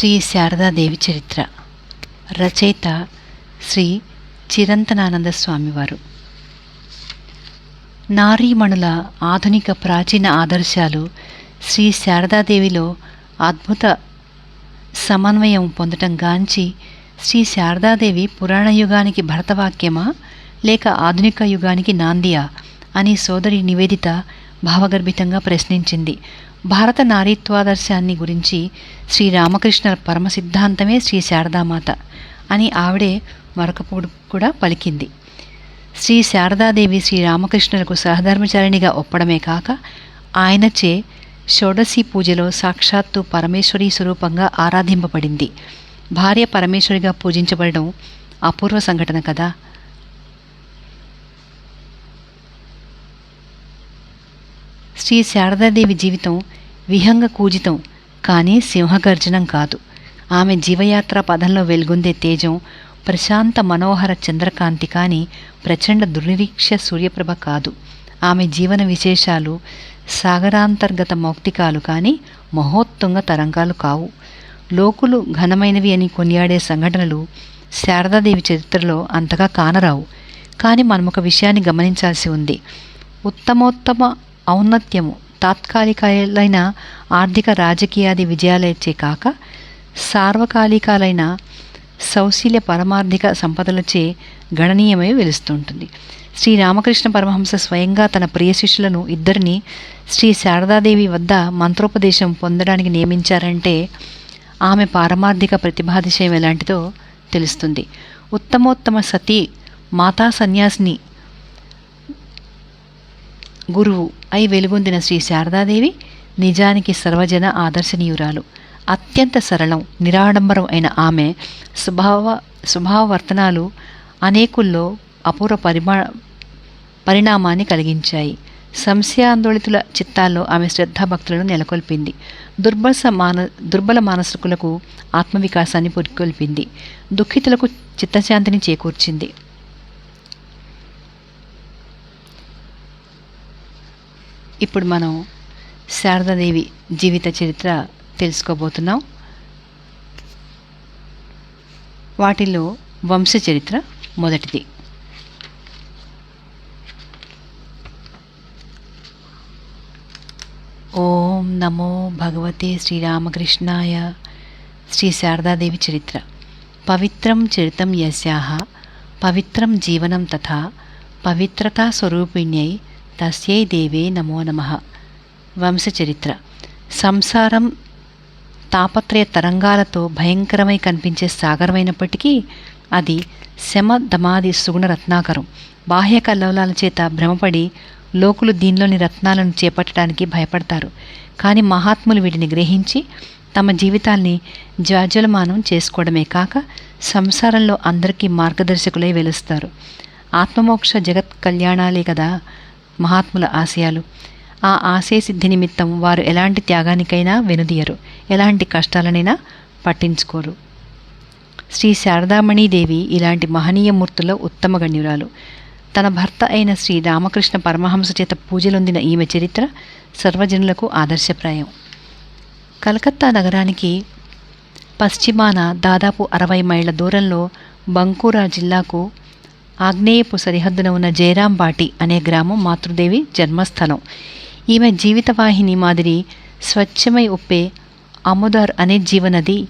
శ్రీ శారదాదేవి చరిత్ర. రచయిత శ్రీ చిరంతనానంద స్వామివారు. నారీమణుల ఆధునిక ప్రాచీన ఆదర్శాలు శ్రీ శారదాదేవిలో అద్భుత సమన్వయం పొందటం గాంచి శ్రీ శారదాదేవి పురాణ యుగానికి భరతవాక్యమా లేక ఆధునిక యుగానికి నాందియా అని సోదరి నివేదిత భావగర్భితంగా ప్రశ్నించింది. భారత నారీత్వాదర్శాన్ని గురించి శ్రీ రామకృష్ణ పరమ సిద్ధాంతమే శ్రీ శారదామాత అని ఆవిడే మరొకప్పుడు కూడా పలికింది. శ్రీ శారదాదేవి శ్రీ రామకృష్ణులకు సహధర్మచారిణిగా ఒప్పడమే కాక ఆయనచే షోడశి పూజలో సాక్షాత్తు పరమేశ్వరి స్వరూపంగా ఆరాధింపబడింది. భార్య పరమేశ్వరిగా పూజించబడడం అపూర్వ సంఘటన కదా? శ్రీ శారదాదేవి జీవితం విహంగ కూజితం కానీ సింహగర్జనం కాదు. ఆమె జీవయాత్ర పదంలో వెలుగొందే తేజం ప్రశాంత మనోహర చంద్రకాంతి కానీ ప్రచండ దుర్నిరీక్ష సూర్యప్రభ కాదు. ఆమె జీవన విశేషాలు సాగరాంతర్గత మౌక్తికాలు కానీ మహోత్తుంగ తరంగాలు కావు. లోకులు ఘనమైనవి అని కొనియాడే సంఘటనలు శారదాదేవి చరిత్రలో అంతగా కానరావు. కానీ మనం ఒక విషయాన్ని గమనించాల్సి ఉంది. ఉత్తమోత్తమ ఔన్నత్యము తాత్కాలికాలైన ఆర్థిక రాజకీయాది విజయాలచే కాక సార్వకాలికాలైన సౌశీల్య పరమార్థిక సంపదలచే గణనీయమై వెలుస్తుంటుంది. శ్రీ రామకృష్ణ పరమహంస స్వయంగా తన ప్రియ శిష్యులను ఇద్దరిని శ్రీ శారదాదేవి వద్ద మంత్రోపదేశం పొందడానికి నియమించారంటే ఆమె పారమార్థిక ప్రతిభాతిశయం ఎలాంటిదో తెలుస్తుంది. ఉత్తమోత్తమ సతీ మాతా సన్యాసిని గురువు అయి వెలుగొందిన శ్రీ శారదాదేవి నిజానికి సర్వజన ఆదర్శనీయురాలు. అత్యంత సరళం నిరాడంబరం అయిన ఆమె స్వభావ స్వభావవర్తనాలు అనేకుల్లో అపూర్వ పరిమా పరిణామాన్ని కలిగించాయి. సంశయాందోళితుల చిత్తాల్లో ఆమె శ్రద్ధాభక్తులను నెలకొల్పింది. దుర్బల మాన దుర్బల మానసికులకు ఆత్మవికాసాన్ని పురికొల్పింది. దుఃఖితులకు చిత్తశాంతిని చేకూర్చింది. ఇప్పుడు మనం శారదాదేవి జీవిత చరిత్ర తెలుసుకోబోతున్నాం. వాటిలో వంశ చరిత్ర మొదటిది. ఓం నమో భగవతే శ్రీరామకృష్ణాయ. శ్రీ శారదాదేవి చరిత్ర. పవిత్రం చరితం యస్యాహ పవిత్రం జీవనం తథా పవిత్రతా స్వరూపిణ్యై తస్యై దేవే నమో నమ. వంశచరిత్ర. సంసారం తాపత్రయ తరంగాలతో భయంకరమై కనిపించే సాగరమైనప్పటికీ అది శమ దమాది సుగుణ రత్నాకరం. బాహ్య కల్లోలాల చేత భ్రమపడి లోకులు దీనిలోని రత్నాలను చేపట్టడానికి భయపడతారు. కానీ మహాత్ములు వీటిని గ్రహించి తమ జీవితాల్ని జ్వాజ్వలమానం చేసుకోవడమే కాక సంసారంలో అందరికీ మార్గదర్శకులై వెలుస్తారు. ఆత్మమోక్ష జగత్ కళ్యాణాలే కదా మహాత్ముల ఆశయాలు. ఆ ఆశయ సిద్ధి నిమిత్తం వారు ఎలాంటి త్యాగానికైనా వెనుదీయరు. ఎలాంటి కష్టాలనైనా పట్టించుకోరు. శ్రీ శారదామణీదేవి ఇలాంటి మహనీయ మూర్తుల్లో ఉత్తమ గణ్యురాలు. తన భర్త అయిన శ్రీ రామకృష్ణ పరమహంస చేత పూజలొందిన ఈమె చరిత్ర సర్వజనులకు ఆదర్శప్రాయం. కలకత్తా నగరానికి పశ్చిమాన దాదాపు అరవై మైళ్ళ దూరంలో బంకూరా జిల్లాకు ఆగ్నేయపు సరిహద్దున ఉన్న జయరాంబాటి అనే గ్రామం మాతృదేవి జన్మస్థలం. ఈమె జీవితవాహిని మాదిరి స్వచ్ఛమై ఉప్పే అముదార్ అనే జీవనది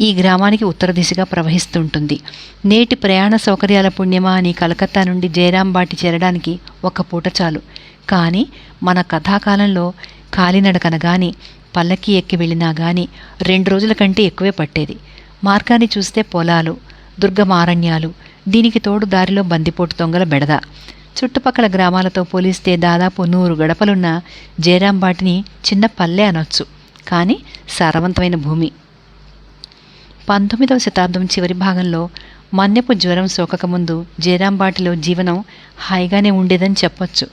ఈ గ్రామానికి ఉత్తర దిశగా ప్రవహిస్తుంటుంది. నేటి ప్రయాణ సౌకర్యాల పుణ్యమా అని కలకత్తా నుండి జయరాంబాటి చేరడానికి ఒక పూట చాలు. కానీ మన కథాకాలంలో కాలినడకన కానీ పల్లకి ఎక్కి వెళ్ళినా కానీ రెండు రోజుల కంటే ఎక్కువే పట్టేది. మార్గాన్ని చూస్తే పొలాలు దుర్గమారణ్యాలు దీనికి తోడు దారిలో బందిపోటు దొంగల బెడద. చుట్టుపక్కల గ్రామాలతో పోలిస్తే దాదాపు నూరు గడపలున్న జయరాంబాటిని చిన్న పల్లె అనొచ్చు కానీ సారవంతమైన భూమి. పంతొమ్మిదవ శతాబ్దం చివరి భాగంలో మన్యపు జ్వరం సోకకముందు జయరాంబాటిలో జీవనం హాయిగానే ఉండేదని చెప్పొచ్చు.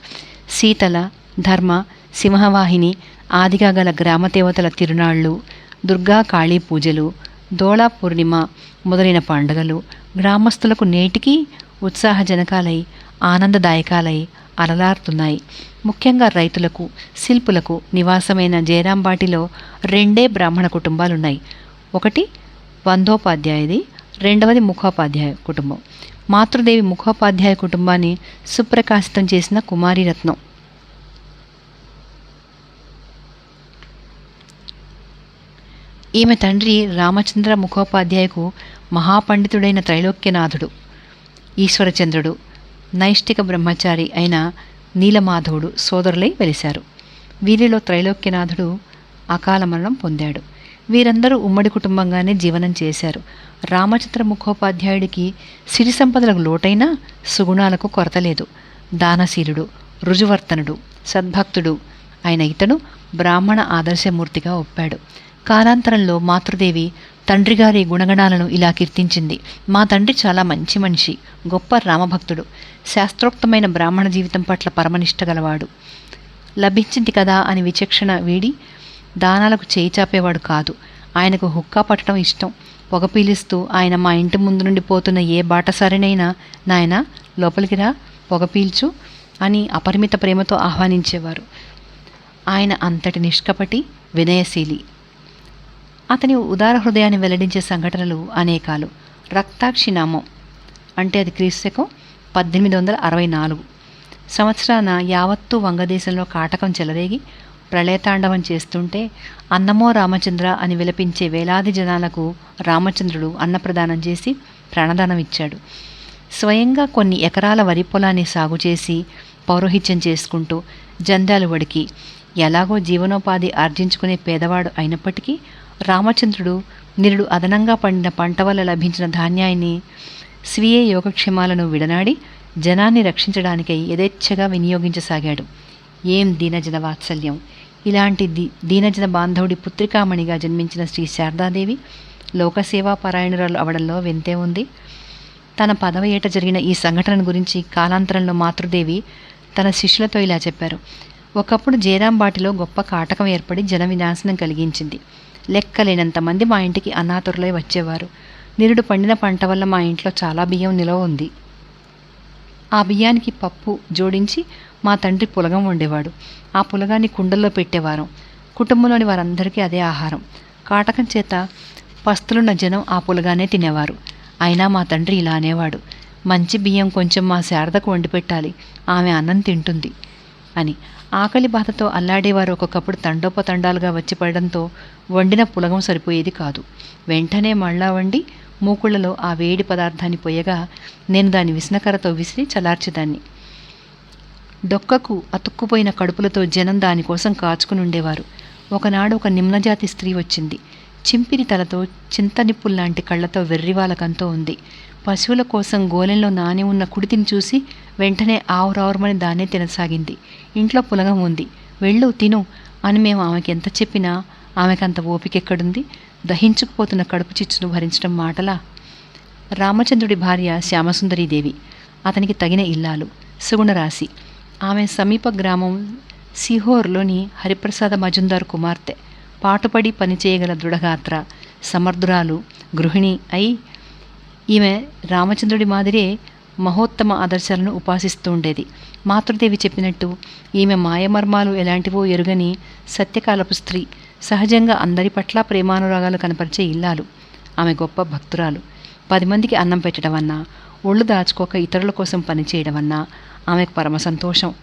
శీతల ధర్మ సింహవాహిని ఆదిగా గల గ్రామదేవతల తిరునాళ్ళు దుర్గా కాళీ పూజలు దోళా పూర్ణిమ మొదలైన పండుగలు గ్రామస్తులకు నేటికి ఉత్సాహజనకాలై ఆనందదాయకాలై అలలారుతున్నాయి. ముఖ్యంగా రైతులకు శిల్పులకు నివాసమైన జయరాంబాటిలో రెండే బ్రాహ్మణ కుటుంబాలున్నాయి. ఒకటి వందోపాధ్యాయది రెండవది ముఖోపాధ్యాయ కుటుంబం. మాతృదేవి ముఖోపాధ్యాయ కుటుంబాన్ని సుప్రకాశితం చేసిన కుమారి రత్నం. ఈమె తండ్రి రామచంద్ర ముఖోపాధ్యాయకు మహాపండితుడైన త్రైలోక్యనాథుడు ఈశ్వరచంద్రుడు నైష్టిక బ్రహ్మచారి అయిన నీలమాధవుడు సోదరులై వెలిశారు. వీరిలో త్రైలోక్యనాథుడు అకాల మరణం పొందాడు. వీరందరూ ఉమ్మడి కుటుంబంగానే జీవనం చేశారు. రామచంద్ర ముఖోపాధ్యాయుడికి సిరి సంపదలకు లోటైనా సుగుణాలకు కొరత లేదు. దానశీలుడు రుజువర్తనుడు సద్భక్తుడు అయిన ఇతడు బ్రాహ్మణ ఆదర్శమూర్తిగా ఒప్పాడు. కాలాంతరంలో మాతృదేవి తండ్రి గారి గుణగణాలను ఇలా కీర్తించింది. మా తండ్రి చాలా మంచి మనిషి గొప్ప రామభక్తుడు శాస్త్రోక్తమైన బ్రాహ్మణ జీవితం పట్ల పరమనిష్ట గలవాడు. లభించింది కదా అని విచక్షణ వీడి దానాలకు చేయి చాపేవాడు కాదు. ఆయనకు హుక్కా పట్టడం ఇష్టం. పొగ పీలిస్తూ ఆయన మా ఇంటి ముందు నుండి పోతున్న ఏ బాటసారినైనా నాయన లోపలికి రా పొగ పీల్చు అని అపరిమిత ప్రేమతో ఆహ్వానించేవారు. ఆయన అంతటి నిష్కపటి వినయశీలి. అతని ఉదార హృదయాన్ని వెల్లడించే సంఘటనలు అనేకాలు. రక్తాక్షి నామం. అంటే అది క్రీస్తుకం పద్దెనిమిది వందల అరవై నాలుగు. సంవత్సరాన యావత్తు వంగదేశంలో కాటకం చెలరేగి ప్రళయతాండవం చేస్తుంటే అన్నమో రామచంద్ర అని విలపించే వేలాది జనాలకు రామచంద్రుడు అన్నప్రదానం చేసి ప్రాణదానం ఇచ్చాడు. స్వయంగా కొన్ని ఎకరాల వరి పొలాన్ని సాగు చేసి పౌరోహిత్యం చేసుకుంటూ జందాలు వడికి ఎలాగో జీవనోపాధి ఆర్జించుకునే పేదవాడు అయినప్పటికీ రామచంద్రుడు నిరుడు అదనంగా పండిన పంట వల్ల లభించిన ధాన్యాన్ని స్వీయ యోగక్షేమాలను విడనాడి జనాన్ని రక్షించడానికై యథేచ్ఛగా వినియోగించసాగాడు. ఏం దీనజన వాత్సల్యం? ఇలాంటి దీ దీనజన బాంధవుడి పుత్రికామణిగా జన్మించిన శ్రీ శారదాదేవి లోకసేవా పరాయణురాలు అవడంలో వింతే ఉంది. తన పదవ ఏట జరిగిన ఈ సంఘటన గురించి కాలాంతరంలో మాతృదేవి తన శిష్యులతో ఇలా చెప్పారు. ఒకప్పుడు జయరాంబాటిలో గొప్ప కాటకం ఏర్పడి జన వినాశనం కలిగించింది. లెక్కలేనంత మంది మా ఇంటికి అనాథరులై వచ్చేవారు. నిరుడు పండిన పంట వల్ల మా ఇంట్లో చాలా బియ్యం నిలవ ఉంది. ఆ బియ్యానికి పప్పు జోడించి మా తండ్రి పులగం వండేవాడు. ఆ పులగాన్ని కుండల్లో పెట్టేవారం. కుటుంబంలోని వారందరికీ అదే ఆహారం. కాటకం చేత పస్తులున్న జనం ఆ పులగానే తినేవారు. అయినా మా తండ్రి ఇలా అనేవాడు. మంచి బియ్యం కొంచెం మా శారదకు వండి పెట్టాలి ఆమె అన్నం తింటుంది అని. ఆకలి బాధతో అల్లాడేవారు ఒక్కొక్కప్పుడు తండోపతండాలుగా వచ్చి పడడంతో వండిన పులగం సరిపోయేది కాదు. వెంటనే మళ్ళా వండి మూకుళ్ళలో ఆ వేడి పదార్థాన్ని పోయగా నేను దాని విసనకరతో విసిరి చలార్చేదాన్ని డొక్కకు అతుక్కుపోయిన కడుపులతో జనం దానికోసం కాచుకుని ఉండేవారు. ఒకనాడు ఒక నిమ్నజాతి స్త్రీ వచ్చింది. చింపిరి తలతో చింతనిప్పుల్లాంటి కళ్ళతో వెర్రివాలకంతో ఉంది. పశువుల కోసం గోలెంలో నాని ఉన్న కుడితిని చూసి వెంటనే ఆవురావురమని దాన్నే తినసాగింది. ఇంట్లో పులగం ఉంది. వెళ్ళు తిను అని మేము ఆమెకి ఎంత చెప్పినా ఆమెకంత ఓపికెక్కడుంది? దహించుకుపోతున్న కడుపు చిచ్చును భరించడం మాటలా? రామచంద్రుడి భార్య శ్యామసుందరీదేవి. అతనికి తగిన ఇల్లాలు. సుగుణరాశి ఆమె సమీప గ్రామం సిహోర్లోని హరిప్రసాద మజుందార్ కుమార్తె. పాటుపడి పనిచేయగల దృఢగాత్ర సమర్థురాలు గృహిణి అయి ఈమె రామచంద్రుడి మాదిరే మహోత్తమ ఆదర్శాలను ఉపాసిస్తూ ఉండేది మాతృదేవి చెప్పినట్టు ఈమె మాయమర్మాలు ఎలాంటివో ఎరుగని సత్యకాలపు స్త్రీ సహజంగా అందరి పట్ల ప్రేమానురాగాలు కనపరిచే ఇల్లాలు. ఆమె గొప్ప భక్తురాలు. పది మందికి అన్నం పెట్టడం అన్నా ఒళ్ళు దాచుకోక ఇతరుల కోసం పనిచేయడం అన్నా ఆమెకు పరమ సంతోషం.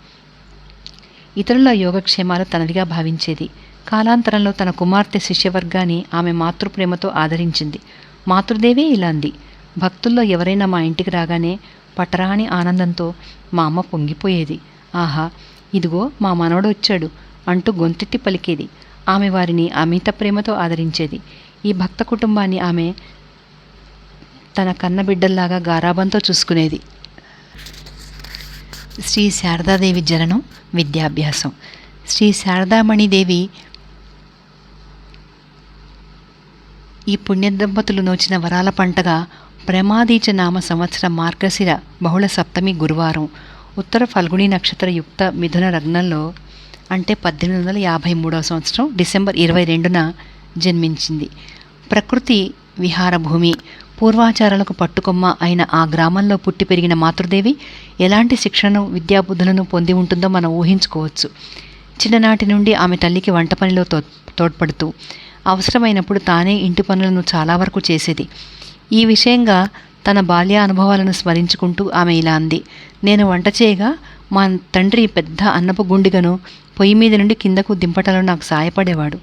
ఇతరుల యోగక్షేమాలు తనదిగా భావించేది. కాలాంతరంలో తన కుమార్తె శిష్యవర్గాన్ని ఆమె మాతృప్రేమతో ఆదరించింది. మాతృదేవే ఇలా అంది భక్తుల్లో ఎవరైనా మా ఇంటికి రాగానే పట్టరాని ఆనందంతో మా అమ్మ పొంగిపోయేది. ఆహా ఇదిగో మా మనవడు వచ్చాడు అంటూ గొంతెత్తి పలికేది. ఆమె వారిని అమిత ప్రేమతో ఆదరించేది. ఈ భక్త కుటుంబాన్ని ఆమె తన కన్న బిడ్డల్లాగా గారాబంతో చూసుకునేది. శ్రీ శారదాదేవి జననం విద్యాభ్యాసం. శ్రీ శారదామణిదేవి ఈ పుణ్య దంపతులు నోచిన వరాల పంటగా ప్రమాదీచ నామ సంవత్సర మార్గశిర బహుళ సప్తమి గురువారం ఉత్తర ఫల్గుణి నక్షత్ర యుక్త మిథున లగ్నంలో అంటే పద్దెనిమిది వందల యాభై మూడవ సంవత్సరం డిసెంబర్ ఇరవై రెండున జన్మించింది. ప్రకృతి విహార భూమి పూర్వాచారాలకు పట్టుకొమ్మ అయిన ఆ గ్రామంలో పుట్టి పెరిగిన మాతృదేవి ఎలాంటి శిక్షణను విద్యాబుద్ధులను పొంది ఉంటుందో మనం ఊహించుకోవచ్చు. చిన్ననాటి నుండి ఆమె తల్లికి వంట పనిలో తో తోడ్పడుతూ అవసరమైనప్పుడు తానే ఇంటి పనులను చాలా వరకు చేసేది. ఈ విషయంగా తన బాల్య అనుభవాలను స్మరించుకుంటూ ఆమె ఇలా అంది. నేను వంట చేయగా మా తండ్రి పెద్ద అన్నపు గుండిగను పొయ్యి మీద నుండి కిందకు దింపటంలో నాకు సాయపడేవాడు.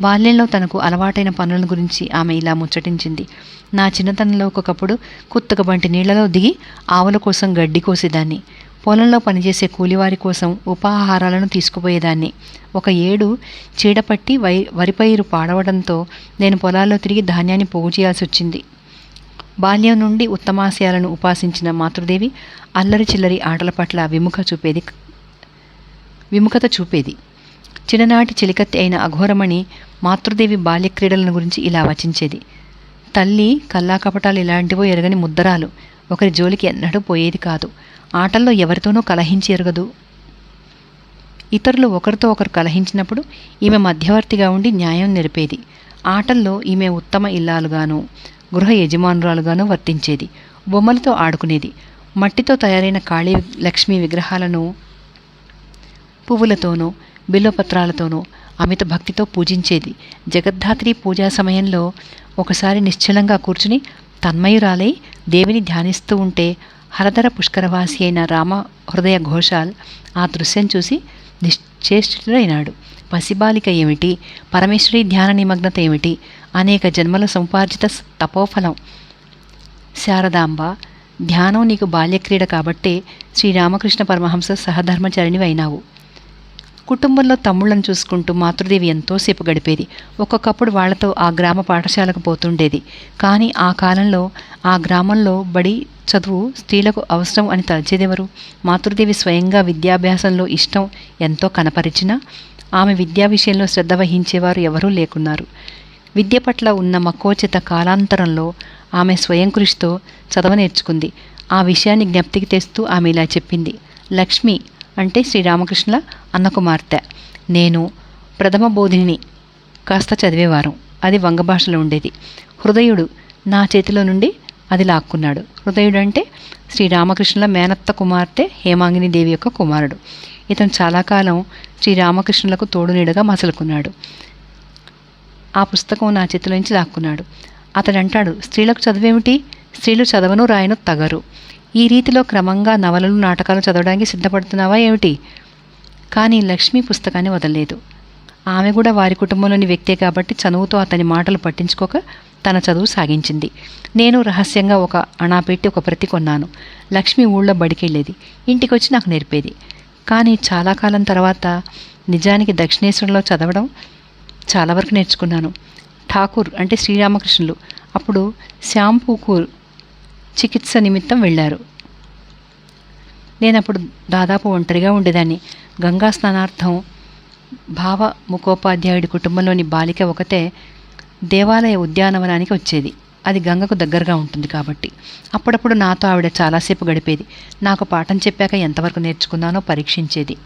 బాల్యంలో తనకు అలవాటైన పనుల గురించి ఆమె ఇలా ముచ్చటించింది. నా చిన్నతనంలో ఒకప్పుడు కుత్తక వంటి నీళ్ళలో దిగి ఆవుల కోసం గడ్డి కోసేదాన్ని. పొలంలో పనిచేసే కూలివారి కోసం ఉపాహారాలను తీసుకుపోయేదాన్ని. ఒక ఏడు చీడపట్టి వై వరిపైరు పాడవడంతో నేను పొలాల్లో తిరిగి ధాన్యాన్ని పోగు చేయాల్సి వచ్చింది బాల్యం నుండి ఉత్తమాశయాలను ఉపాసించిన మాతృదేవి అల్లరి చిల్లరి ఆటల పట్ల విముఖ చూపేది విముఖత చూపేది. చిన్ననాటి చిలికత్తి అయిన అఘోరమణి మాతృదేవి బాల్యక్రీడలను గురించి ఇలా వచించేది. తల్లి కల్లాకపటాలు ఇలాంటివో ఎరగని ముద్దరాలు ఒకరి జోలికి ఎన్నడూ పోయేది కాదు. ఆటల్లో ఎవరితోనూ కలహించి ఎరగదు. ఇతరులు ఒకరితో ఒకరు కలహించినప్పుడు ఈమె మధ్యవర్తిగా ఉండి న్యాయం నిలిపేది. ఆటల్లో ఈమె ఉత్తమ ఇల్లాలుగాను గృహ యజమానురాలుగాను వర్తించేది. బొమ్మలతో ఆడుకునేది. మట్టితో తయారైన కాళీ లక్ష్మీ విగ్రహాలను పువ్వులతోనూ బిల్వపత్రాలతోనూ అమిత భక్తితో పూజించేది. జగద్ధాత్రి పూజా సమయంలో ఒకసారి నిశ్చలంగా కూర్చుని తన్మయురాలై దేవిని ధ్యానిస్తూ ఉంటే హరధర పుష్కరవాసి అయిన రామ హృదయ ఘోషాల్ ఆ దృశ్యం చూసి నిశ్చేష్టుడైనాడు. పసిబాలిక ఏమిటి? పరమేశ్వరి ధ్యాన నిమగ్నత ఏమిటి? అనేక జన్మల సముపార్జిత తపోఫలం. శారదాంబ ధ్యానం నీకు బాల్యక్రీడ కాబట్టే శ్రీరామకృష్ణ పరమహంస సహధర్మచరిణివి అయినావు కుటుంబంలో తమ్ముళ్ళను చూసుకుంటూ మాతృదేవి ఎంతోసేపు గడిపేది. ఒక్కొక్కప్పుడు వాళ్ళతో ఆ గ్రామ పాఠశాలకు పోతుండేది. కానీ ఆ కాలంలో ఆ గ్రామంలో బడి చదువు స్త్రీలకు అవసరం అని తలచేదెవరు? మాతృదేవి స్వయంగా విద్యాభ్యాసంలో ఇష్టం ఎంతో కనపరిచినా ఆమె విద్యా విషయంలో శ్రద్ధ వహించేవారు ఎవరూ లేకున్నారు. విద్య పట్ల ఉన్న మక్కువచేత కాలాంతరంలో ఆమె స్వయం కృషితో చదవ నేర్చుకుంది. ఆ విషయాన్ని జ్ఞప్తికి తెస్తూ ఆమె ఇలా చెప్పింది. లక్ష్మి అంటే శ్రీరామకృష్ణుల అన్న కుమార్తె నేను ప్రథమ బోధిని కాస్త చదివేవారం. అది వంగ భాషలో ఉండేది. హృదయుడు నా చేతిలో నుండి అది లాక్కున్నాడు. హృదయుడు అంటే శ్రీరామకృష్ణుల మేనత్త కుమార్తె హేమాంగిని దేవి యొక్క కుమారుడు. ఇతను చాలా కాలం శ్రీరామకృష్ణులకు తోడునీడగా మసలుకున్నాడు. ఆ పుస్తకం నా చేతిలోంచి లాక్కున్నాడు. అతడు అంటాడు స్త్రీలకు చదువేమిటి? స్త్రీలు చదవను రాయను తగరు. ఈ రీతిలో క్రమంగా నవలలు నాటకాలు చదవడానికి సిద్ధపడుతున్నావా ఏమిటి? కానీ లక్ష్మి పుస్తకాన్ని వదలలేదు. ఆమె కూడా వారి కుటుంబంలోని వ్యక్తే కాబట్టి చదువుతో అతని మాటలు పట్టించుకోక తన చదువు సాగించింది. నేను రహస్యంగా ఒక అణా పెట్టి ఒక ప్రతి కొన్నాను. లక్ష్మి ఊళ్ళో బడికెళ్ళేది. ఇంటికి వచ్చి నాకు నేర్పేది. కానీ చాలా కాలం తర్వాత నిజానికి దక్షిణేశ్వరంలో చదవడం చాలా వరకు నేర్చుకున్నాను. ఠాకూర్ అంటే శ్రీరామకృష్ణులు. అప్పుడు శ్యాంపూకూర్ చికిత్స నిమిత్తం వెళ్ళారు. నేను అప్పుడు దాదాపు ఒంటరిగా ఉండేదాన్ని. గంగా స్నానార్థం భావ ముఖోపాధ్యాయుడి కుటుంబంలోని బాలిక ఒకతే దేవాలయ ఉద్యానవనానికి వచ్చేది. అది గంగకు దగ్గరగా ఉంటుంది కాబట్టి. అప్పుడప్పుడు నాతో ఆవిడ చాలాసేపు గడిపేది. నాకు పాఠం చెప్పాక ఎంతవరకు నేర్చుకున్నానో పరీక్షించేది.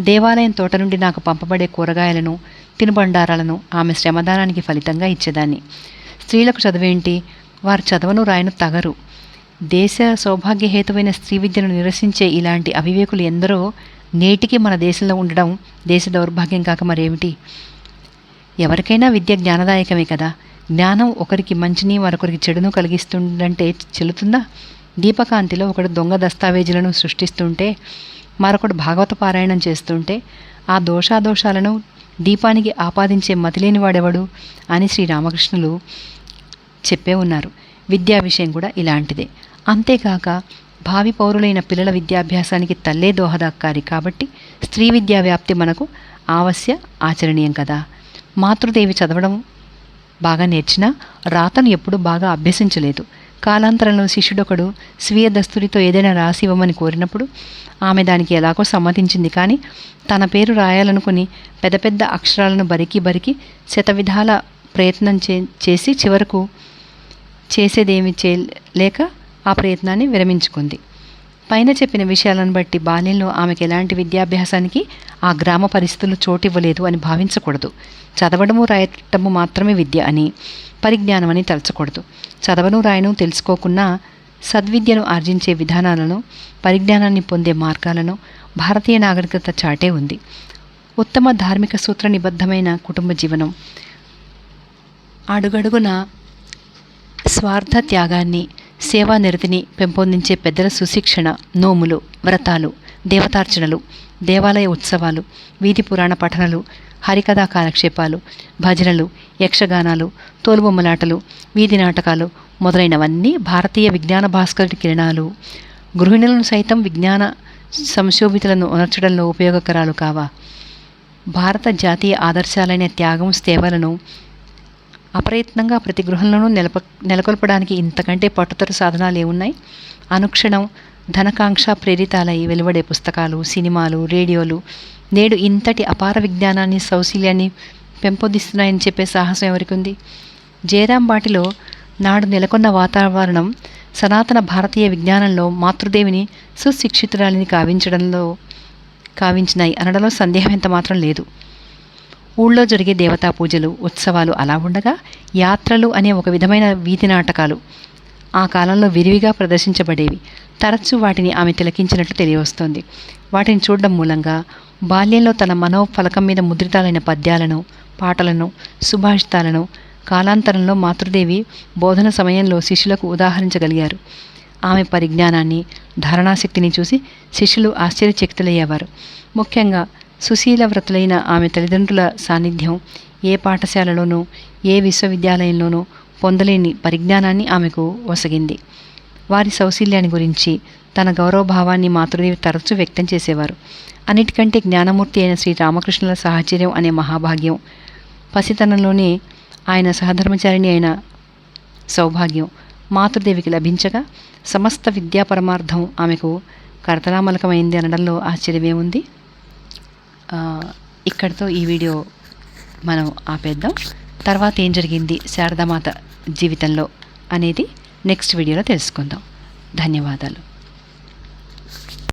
దేవాలయం తోట నుండి నాకు పంపబడే కూరగాయలను తినుబండారాలను ఆమె శ్రమదానానికి ఫలితంగా ఇచ్చేదాన్ని. స్త్రీలకు చదివేంటి? వారు చదవను రాయను తగరు. దేశ సౌభాగ్యహేతువైన స్త్రీ విద్యను నిరసించే ఇలాంటి అవివేకులు ఎందరో నేటికి మన దేశంలో ఉండడం దేశ దౌర్భాగ్యం కాక మరేమిటి? ఎవరికైనా విద్య జ్ఞానదాయకమే కదా. జ్ఞానం ఒకరికి మంచిని మరొకరికి చెడును కలిగిస్తుందంటే చెల్లుతుందా? దీపకాంతిలో ఒకడు దొంగ దస్తావేజులను సృష్టిస్తుంటే మరొకడు భాగవత పారాయణం చేస్తుంటే ఆ దోషాదోషాలను దీపానికి ఆపాదించే మతిలేని వాడెవడు అని శ్రీరామకృష్ణులు చెప్పే ఉన్నారు. విద్యా విషయం కూడా ఇలాంటిదే. అంతేకాక భావి పౌరులైన పిల్లల విద్యాభ్యాసానికి తల్లే దోహదక్కారి కాబట్టి స్త్రీ విద్యా వ్యాప్తి మనకు ఆవశ్య ఆచరణీయం కదా. మాతృదేవి చదవడం బాగా నేర్చినా రాతను ఎప్పుడూ బాగా అభ్యసించలేదు. కాలాంతరంలో శిష్యుడొకడు స్వీయ దస్తురితో ఏదైనా రాసి ఇవ్వమని కోరినప్పుడు ఆమె దానికి ఎలాగో సమ్మతించింది. కానీ తన పేరు రాయాలనుకుని పెద్ద పెద్ద అక్షరాలను బరికి బరికి శతవిధాల ప్రయత్నం చే చేసి చివరకు చేసేదేమి చేయలేక ఆ ప్రయత్నాన్ని విరమించుకుంది. పైన చెప్పిన విషయాలను బట్టి బాల్యంలో ఆమెకు ఎలాంటి విద్యాభ్యాసానికి ఆ గ్రామ పరిస్థితులు చోటివ్వలేదు అని భావించకూడదు. చదవడము రాయటము మాత్రమే విద్య అని పరిజ్ఞానం అని తలచకూడదు. చదవను రాయను తెలుసుకోకున్నా సద్విద్యను ఆర్జించే విధానాలను పరిజ్ఞానాన్ని పొందే మార్గాలను భారతీయ నాగరికత చాటే ఉంది. ఉత్తమ ధార్మిక సూత్ర నిబద్ధమైన కుటుంబ జీవనం అడుగడుగున స్వార్థ త్యాగాన్ని సేవా నిరతిని పెంపొందించే పెద్దల సుశిక్షణ నోములు వ్రతాలు దేవతార్చనలు దేవాలయ ఉత్సవాలు వీధి పురాణ పఠనలు హరికథా కాలక్షేపాలు భజనలు యక్షగానాలు తోలుబొమ్మలాటలు వీధి నాటకాలు మొదలైనవన్నీ భారతీయ విజ్ఞాన భాస్కర్ కిరణాలు. గృహిణులను సైతం విజ్ఞాన సంశోభితులను ఉనర్చడంలో ఉపయోగకరాలు కావా? భారత జాతీయ ఆదర్శాలైన త్యాగం సేవలను అప్రయత్నంగా ప్రతి గృహంలోనూ నెలప నెలకొల్పడానికి ఇంతకంటే పట్టుదల సాధనాలు ఏమున్నాయి? అనుక్షణం ధనకాంక్ష ప్రేరితాలై వెలువడే పుస్తకాలు సినిమాలు రేడియోలు నేడు ఇంతటి అపార విజ్ఞానాన్ని సౌశీల్యాన్ని పెంపొందిస్తున్నాయని చెప్పే సాహసం ఎవరికి ఉంది జయరాం బాటిలో నాడు నెలకొన్న వాతావరణం సనాతన భారతీయ విజ్ఞానంలో మాతృదేవిని సుశిక్షితురాలిని కావించడంలో కావించినాయి అనడంలో సందేహం ఎంత మాత్రం లేదు. ఊళ్ళో జరిగే దేవతా పూజలు ఉత్సవాలు అలా ఉండగా యాత్రలు అనే ఒక విధమైన వీధి నాటకాలు ఆ కాలంలో విరివిగా ప్రదర్శించబడేవి. తరచూ వాటిని ఆమె తిలకించినట్లు తెలియవస్తోంది. వాటిని చూడడం మూలంగా బాల్యంలో తన మనోఫలకం మీద ముద్రితాలైన పద్యాలను పాటలను సుభాషితాలను కాలాంతరంలో మాతృదేవి బోధన సమయంలో శిష్యులకు ఉదాహరించగలిగారు. ఆమె పరిజ్ఞానాన్ని ధారణాశక్తిని చూసి శిష్యులు ఆశ్చర్యచకితులయ్యేవారు. ముఖ్యంగా సుశీల వ్రతులైన ఆమె తల్లిదండ్రుల సాన్నిధ్యం ఏ పాఠశాలలోనూ ఏ విశ్వవిద్యాలయంలోనూ పొందలేని పరిజ్ఞానాన్ని ఆమెకు వసగింది వారి సౌశీల్యాన్ని గురించి తన గౌరవభావాన్ని మాతృదేవి తరచూ వ్యక్తం చేసేవారు. అన్నిటికంటే జ్ఞానమూర్తి అయిన శ్రీ రామకృష్ణుల సాహచర్యం అనే మహాభాగ్యం పసితనంలోనే ఆయన సహధర్మచారిణి అయిన సౌభాగ్యం మాతృదేవికి లభించగా సమస్త విద్యా పరమార్థం ఆమెకు కరతలామలకమైంది అనడంలో ఆశ్చర్యమేముంది ఇక్కడితో ఈ వీడియో మనం ఆపేద్దాం. తర్వాత ఏం జరిగింది శారదామాత జీవితంలో అనేది నెక్స్ట్ వీడియోలో తెలుసుకుందాం. ధన్యవాదాలు.